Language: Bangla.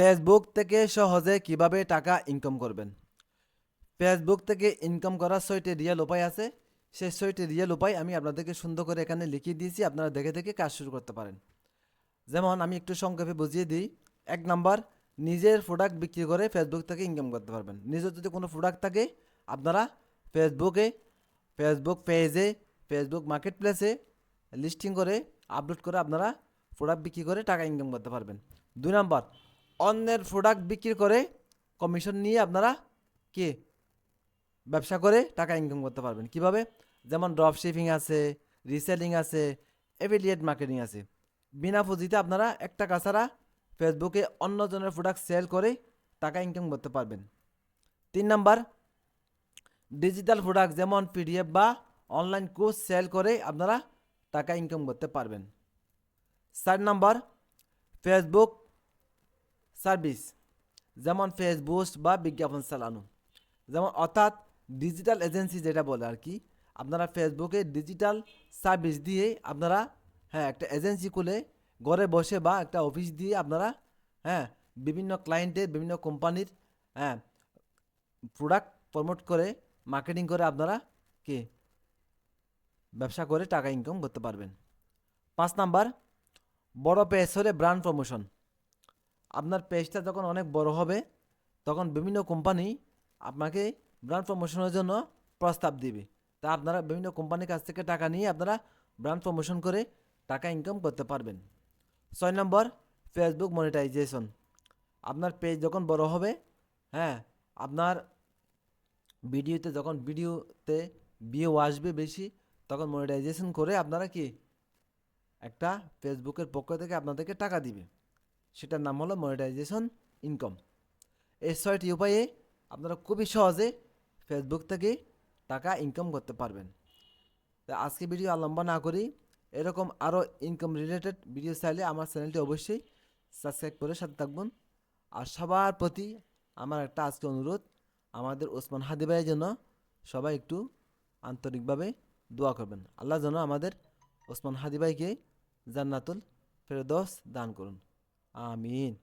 ফেসবুক থেকে সহজে কীভাবে টাকা ইনকাম করবেন? ফেসবুক থেকে ইনকাম করার ছয়টি রিয়েল উপায় আছে। সেই ছয়টি রিয়েল উপায় আমি আপনাদেরকে সুন্দর করে এখানে লিখিয়ে দিয়েছি, আপনারা দেখে দেখে কাজ শুরু করতে পারেন। যেমন আমি একটু সংক্ষেপে বুঝিয়ে দিই। এক নাম্বার, নিজের প্রোডাক্ট বিক্রি করে ফেসবুক থেকে ইনকাম করতে পারবেন। নিজের যদি কোনো প্রোডাক্ট থাকে, আপনারা ফেসবুকে, ফেসবুক পেজে ফেসবুক মার্কেট প্লেসে লিস্টিং করে আপলোড করে আপনারা প্রোডাক্ট বিক্রি করে টাকা ইনকাম করতে পারবেন। দুই নাম্বার অন্যের প্রোডাক্ট বিক্রি করে কমিশন নিয়ে আপনারা কি? ব্যবসা করে টাকা ইনকাম করতে পারবেন। কীভাবে? যেমন ড্রপ শিপিং আছে রিসেলিং আছে এফিলিয়েট মার্কেটিং আছে। বিনা পুঁজিতে আপনারা এক টাকা ছাড়া ফেসবুকে অন্যজনের প্রোডাক্ট সেল করে টাকা ইনকাম করতে পারবেন। তিন নাম্বার ডিজিটাল প্রোডাক্ট যেমন পিডিএফ বা অনলাইন কোর্স সেল করে আপনারা টাকা ইনকাম করতে পারবেন। চার নাম্বার ফেসবুক সার্ভিস। যেমন ফেসবুক বা বিজ্ঞাপন চালানো। যেমন অর্থাৎ ডিজিটাল এজেন্সি যেটা বলে আর কি, আপনারা ফেসবুকে ডিজিটাল সার্ভিস দিয়ে আপনারা হ্যাঁ একটা এজেন্সি খুলে ঘরে বসে বা একটা অফিস দিয়ে আপনারা হ্যাঁ বিভিন্ন ক্লায়েন্টের বিভিন্ন কোম্পানির হ্যাঁ প্রোডাক্ট প্রমোট করে মার্কেটিং করে আপনারা কি, ব্যবসা করে টাকা ইনকাম করতে পারবেন। পাঁচ নাম্বার, বড় পেজ হলে ব্র্যান্ড প্রমোশন আপনার পেজটা যখন অনেক বড় হবে, তখন বিভিন্ন কোম্পানি আপনাকে ব্র্যান্ড প্রমোশনের জন্য প্রস্তাব দিবে। তা আপনারা বিভিন্ন কোম্পানির কাছ থেকে টাকা নিয়ে আপনারা ব্র্যান্ড প্রমোশন করে টাকা ইনকাম করতে পারবেন। ছয় নম্বর ফেসবুক মনিটাইজেশন আপনার পেজ যখন বড় হবে হ্যাঁ আপনার ভিডিওতে যখন ভিডিওতে ভিউ আসবে বেশি, তখন মনিটাইজেশন করে আপনারা কি? একটা ফেসবুকের পক্ষ থেকে আপনাদেরকে টাকা দিবে। সেটার নাম হলো মনিটাইজেশন ইনকাম এই ছয়টি উপায়ে আপনারা খুবই সহজে ফেসবুক থেকে টাকা ইনকাম করতে পারবেন। তা আজকে ভিডিও আর লম্বা না করি, এরকম আরও ইনকাম রিলেটেড ভিডিও চাইলে আমার চ্যানেলটি অবশ্যই সাবস্ক্রাইব করে সাথে থাকবেন। আর সবার প্রতি আমার একটা আজকে অনুরোধ, আমাদের ওসমান হাদি ভাইয়ের জন্য সবাই একটু আন্তরিকভাবে দোয়া করবেন। আল্লাহ যেন আমাদের ওসমান হাদি ভাইকে জান্নাতুল ফেরদৌস দান করুন। 아민.